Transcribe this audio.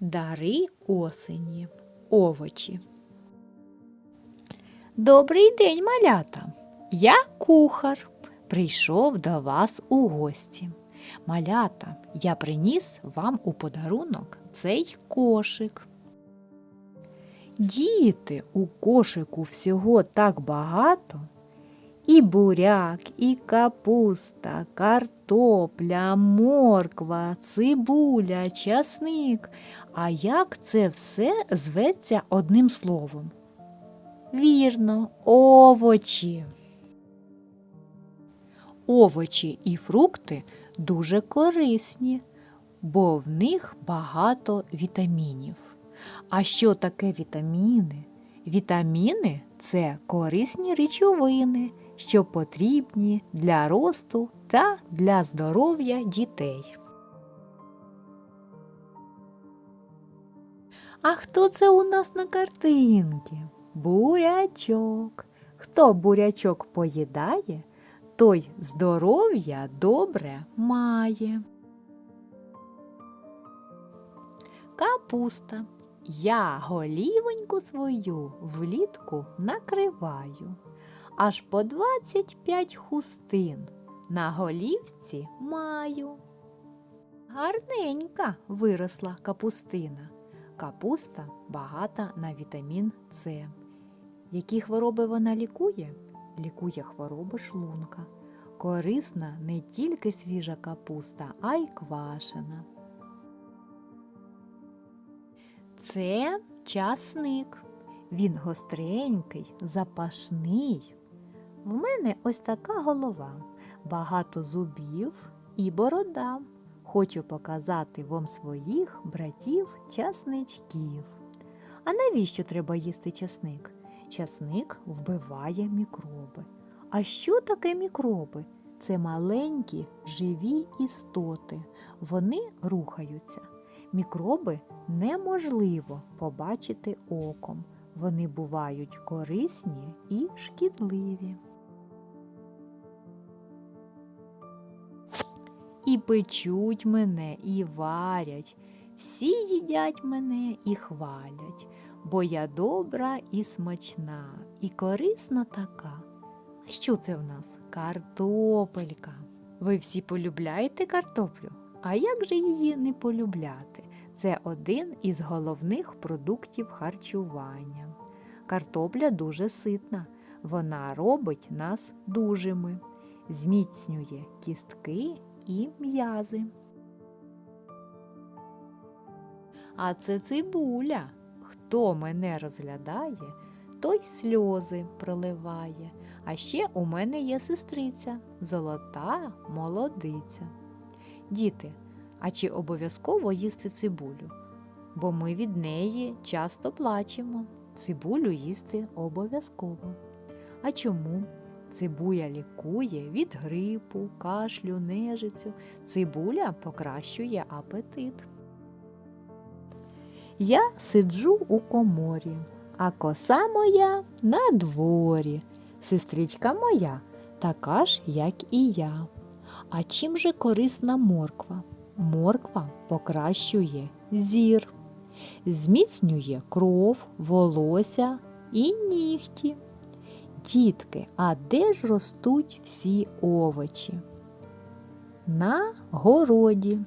Дари осені. Овочі. Добрий день, малята! Я кухар. Прийшов до вас у гості. Малята, я приніс вам у подарунок цей кошик. Діти, у кошику всього так багато. І буряк, і капуста, картопля, морква, цибуля, часник. А як це все зветься одним словом? Вірно, овочі. Овочі і фрукти дуже корисні, бо в них багато вітамінів. А що таке вітаміни? Вітаміни це корисні речовини, що потрібні для росту та для здоров'я дітей. А хто це у нас на картинці? Бурячок. Хто бурячок поїдає, той здоров'я добре має. Капуста. Я голівоньку свою влітку накриваю, аж по двадцять п'ять хустин на голівці маю. Гарненька виросла капустина. Капуста багата на вітамін С. Які хвороби вона лікує? Лікує хвороби шлунка. Корисна не тільки свіжа капуста, а й квашена. Це часник. Він гостренький, запашний. В мене ось така голова, багато зубів і борода. Хочу показати вам своїх братів часничків. А навіщо треба їсти часник? Часник вбиває мікроби. А що таке мікроби? Це маленькі живі істоти. Вони рухаються. Мікроби неможливо побачити оком. Вони бувають корисні і шкідливі. І печуть мене, і варять, всі їдять мене і хвалять, бо я добра і смачна, і корисна така. А що це в нас? Картопелька. Ви всі полюбляєте картоплю? А як же її не полюбляти? Це один із головних продуктів харчування. Картопля дуже ситна, вона робить нас дужими, зміцнює кістки і м'язи. А це цибуля. Хто мене розглядає, той сльози проливає. А ще у мене є сестриця, золота молодиця. Діти, а чи обов'язково їсти цибулю? Бо ми від неї часто плачемо. Цибулю їсти обов'язково. А чому? Цибуля лікує від грипу, кашлю, нежицю. Цибуля покращує апетит. Я сиджу у коморі, а коса моя на дворі. Сестричка моя така ж, як і я. А чим же корисна морква? Морква покращує зір, зміцнює кров, волосся і нігті. Дітки, а де ж ростуть всі овочі? На городі.